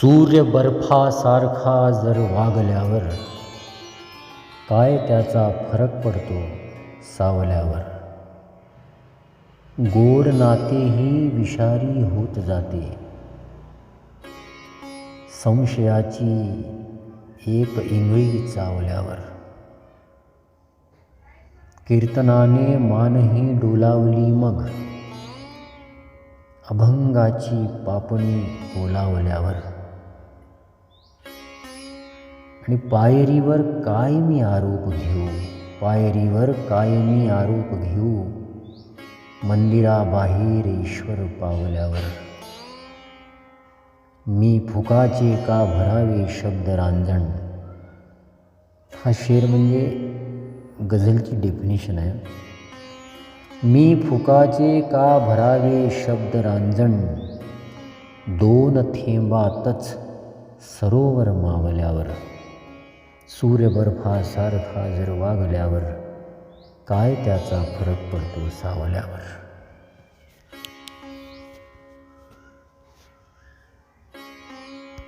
सूर्य बर्फासारखा जर वागल्यावर काय त्याचा फरक पडतो सावल्यावर? गोड नातेही विषारी होत जाते. संशयाची एक इंगळी चावल्यावर. कीर्तनाने मानही डोलावली मग. अभंगाची पापणी ओलावल्यावर. आणि पायरीवर काय मी आरोप घेऊ? पायरीवर काय मी आरोप घेऊ? मंदिराबाहेर ईश्वर पावल्यावर. मी फुकाचे का भरावे शब्द रांजण? हा शेर म्हणजे गझलची डेफिनेशन आहे. मी फुकाचे का भरावे शब्द रांजण? दोन थेंबातच सरोवर मावल्यावर. सूर्यबर्फासारखा जर वागल्यावर काय त्याचा फरक पडतो सावल्यावर?